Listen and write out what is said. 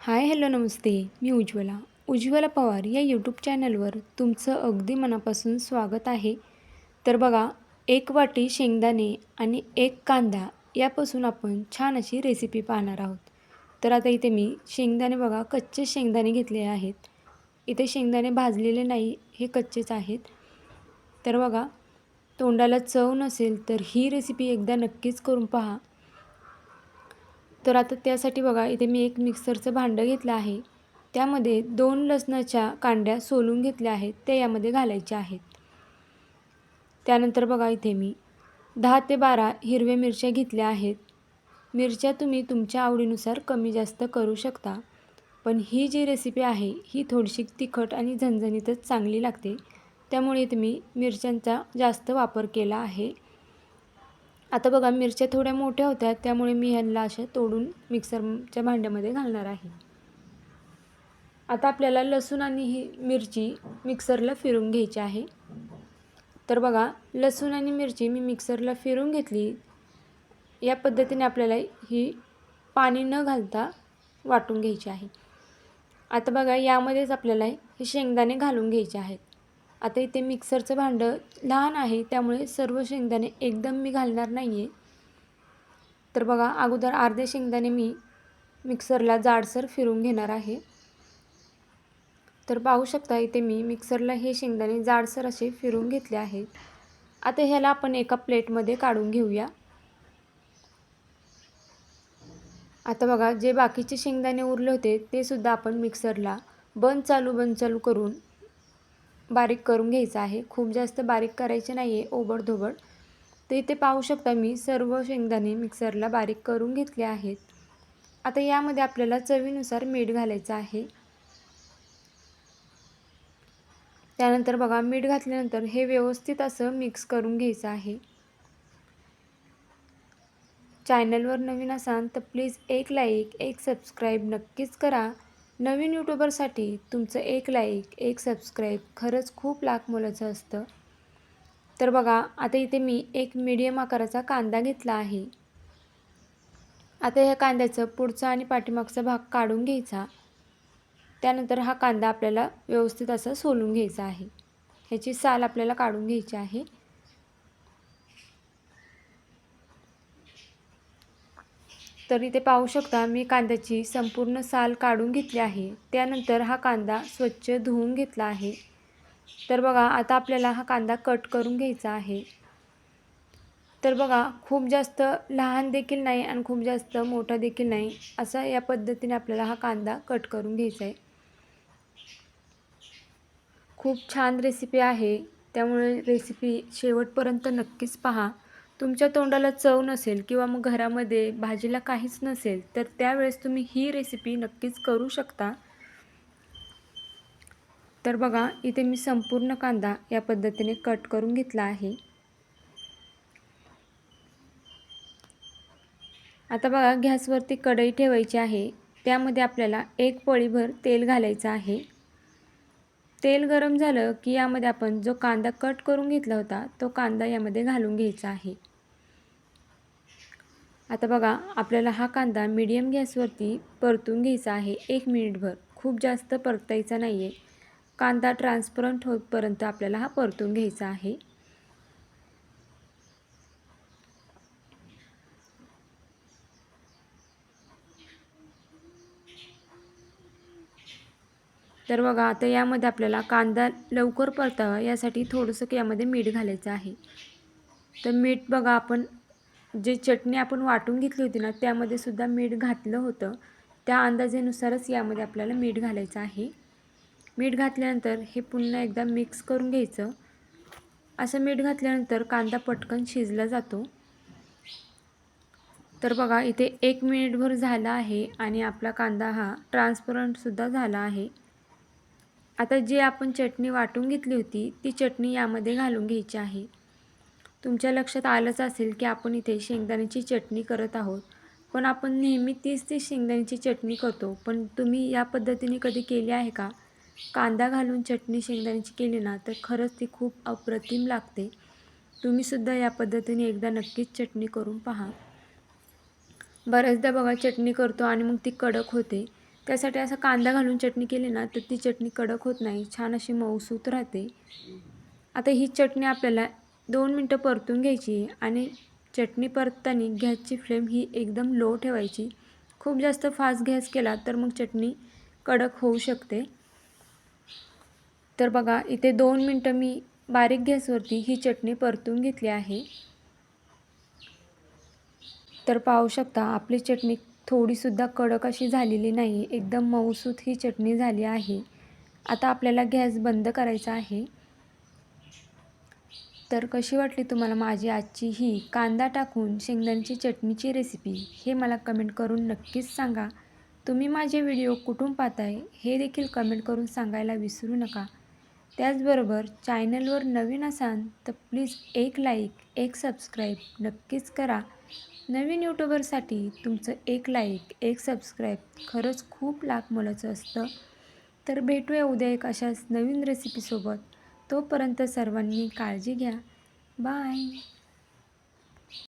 हाय hello नमस्ते. मी उज्ज्वला. उज्ज्वला पवार या यूट्यूब चॅनलवर तुमचं अगदी मनापासून स्वागत आहे. तर बघा एक वाटी शेंगदाणे आणि एक कांदा यापासून आपण छान अशी रेसिपी पाहणार आहोत. तर आता इथे मी शेंगदाणे बघा कच्चे शेंगदाणे घेतले आहेत. इथे शेंगदाणे भाजलेले नाही हे कच्चेच आहेत. तर बघा तोंडाला चव नसेल तर ही रेसिपी एकदा नक्कीच करून पहा. तर आता त्यासाठी बघा इथे मी एक मिक्सरचं भांडं घेतलं आहे. त्यामध्ये दोन लसणाच्या कांड्या सोलून घेतल्या आहेत. त्या यामध्ये घालायच्या आहेत. त्यानंतर बघा इथे मी दहा ते बारा हिरव्या मिरच्या घेतल्या आहेत. मिरच्या तुम्ही तुमच्या आवडीनुसार कमी जास्त करू शकता. पण ही जी रेसिपी आहे ही थोडीशी तिखट आणि झणझणीतच चांगली लागते. त्यामुळे इथे मी मिरच्यांचा जास्त वापर केला आहे. आता बघा मिरच्या थोड्या मोठ्या होत्या त्यामुळे मी ह्यांना अशा तोडून मिक्सरच्या भांड्यामध्ये घालणार आहे. आता आपल्याला लसूण आणि ही मिरची मिक्सरला फिरून घ्यायची आहे. तर बघा लसूण आणि मिरची मी मिक्सरला फिरून घेतली. या पद्धतीने आपल्याला ही पाणी न घालता वाटून घ्यायची आहे. आता बघा यामध्येच आपल्याला हे शेंगदाणे घालून घ्यायचे आहेत. आता इथे मिक्सरचं भांडं लहान आहे त्यामुळे सर्व शेंगदाणे एकदम मी घालणार नाही आहे तर बघा अगोदर अर्धे शेंगदाणे मी मिक्सरला जाडसर फिरून घेणार आहे. तर पाहू शकता इथे मी मिक्सरला हे शेंगदाणे जाडसर असे फिरून घेतले आहेत. आता ह्याला आपण एका प्लेटमध्ये काढून घेऊया. आता बघा जे बाकीचे शेंगदाणे उरले होते ते सुद्धा आपण मिक्सरला बंद चालू बंद चालू करून बारीक करून घ्यायचं आहे. खूप जास्त बारीक करायचे नाही आहे ओबडधोबड. तर इथे पाहू शकता मी सर्व शेंगदाणे मिक्सरला बारीक करून घेतले आहेत. आता यामध्ये आपल्याला चवीनुसार मीठ घालायचं आहे. त्यानंतर बघा मीठ घातल्यानंतर हे व्यवस्थित असं मिक्स करून घ्यायचं आहे. चॅनलवर नवीन असाल तर प्लीज एक लाईक एक सबस्क्राईब नक्कीच करा. नवीन यूट्यूबरसाठी तुमचं एक लाईक एक सबस्क्राईब खरंच खूप लाख मोलाचं असतं. तर बघा आता इथे मी एक मीडियम आकाराचा कांदा घेतला आहे. आता ह्या कांद्याचं पुढचा आणि पाठीमागचा भाग काढून घ्यायचा. त्यानंतर हा कांदा आपल्याला व्यवस्थित असा सोलून घ्यायचा आहे. ह्याची साल आपल्याला काढून घ्यायची आहे. तर इथे पाहू शकता मी कांद्याची संपूर्ण साल काढून घेतली आहे. त्यानंतर हा कांदा स्वच्छ धुवून घेतला आहे. तर बघा आता आपल्याला हा कांदा कट करून घ्यायचा आहे. तर बघा खूप जास्त लहान देखील नाही आणि खूप जास्त मोठा देखील नाही असा या पद्धतीने आपल्याला हा कांदा कट करून घ्यायचा आहे. खूप छान रेसिपी आहे. त्यामुळे रेसिपी शेवटपर्यंत नक्कीच पहा. तुमच्या तोंडाला चव नसेल किंवा मग घरामध्ये भाजीला काहीच नसेल तर त्यावेळेस तुम्ही ही रेसिपी नक्कीच करू शकता. तर बघा इथे मी संपूर्ण कांदा या पद्धतीने कट करून घेतला आहे. आता बघा गॅसवरती कढई ठेवायची आहे. त्यामध्ये आपल्याला एक पळीभर तेल घालायचं आहे. तेल गरम झालं की यामध्ये आपण जो कांदा कट करून घेतला होता तो कांदा यामध्ये घालून घ्यायचा आहे. आता बघा आपल्याला हा कांदा मीडियम गॅसवरती परतून घ्यायचा आहे. एक मिनिटभर खूप जास्त परतायचा नाही आहे कांदा ट्रान्सपरंट होतपर्यंत आपल्याला हा परतून घ्यायचा आहे. तर बघा आता यामध्ये आपल्याला कांदा लवकर परतावा यासाठी थोडंसं यामध्ये मीठ घालायचं आहे. तर मीठ बघा आपण जे चटणी आपण वाटून घेतली होती ना त्यामध्ये सुद्धा मीठ घातलं होतं. त्या अंदाजेनुसारच यामध्ये आपल्याला मीठ घालायचं आहे. मीठ घातल्यानंतर हे पुन्हा एकदा मिक्स करून घ्यायचं. असं मीठ घातल्यानंतर कांदा पटकन शिजला जातो. तर बघा इथे एक मिनिटभर झाला आहे आणि आपला कांदा हा ट्रान्सपरंटसुद्धा झाला आहे. आता जी आपण चटणी वाटून घेतली होती ती चटणी यामध्ये घालून घ्यायची आहे. तुमच्या लक्षात आलंच असेल की आपण इथे शेंगदाण्याची चटणी करत आहोत. पण आपण नेहमी तीच ती शेंगदाण्याची चटणी करतो. पण तुम्ही या पद्धतीने कधी केली आहे का? कांदा घालून चटणी शेंगदाण्याची केली ना तर खरंच ती खूप अप्रतिम लागते. तुम्हीसुद्धा या पद्धतीने एकदा नक्कीच चटणी करून पहा. बऱ्याचदा बघा चटणी करतो आणि मग ती कडक होते. त्यासाठी असं कांदा घालून चटणी केली ना तर ती चटणी कडक होत नाही. छान अशी मऊसूत राहते. आता ही चटणी आपल्याला दोन मिनटं परतून घ्यायची आणि चटणी परतताना गॅसची फ्लेम ही एकदम लो ठेवायची. खूप जास्त फास्ट गॅस केला तर मग चटणी कडक होऊ शकते. तर बघा इथे दोन मिनटं मी बारीक गॅसवरती ही चटणी परतून घेतली आहे. तर पाहू शकता आपली चटणी थोडीसुद्धा कडक अशी झालेली नाही. एकदम मऊसूत ही चटणी झाली आहे. आता आपल्याला गॅस बंद करायचा आहे. तर कशी वाटली तुम्हाला माझी आजची ही कांदा टाकून शेंगदाण्याची चटणीची रेसिपी हे मला कमेंट करून नक्कीच सांगा. तुम्ही माझे व्हिडिओ कुठून पाहताय हे देखील कमेंट करून सांगायला विसरू नका. त्याचबरोबर चॅनलवर नवीन असाल तर प्लीज एक लाईक एक सबस्क्राईब नक्कीच करा. नवीन यूट्यूबरसाठी तुमचं एक लाईक एक सबस्क्राईब खरंच खूप लाख मोलाचं असतं. तर भेटूया उद्या एक अशाच नवीन रेसिपीसोबत तोपर्यंत सर्वांनी काळजी घ्या. बाय.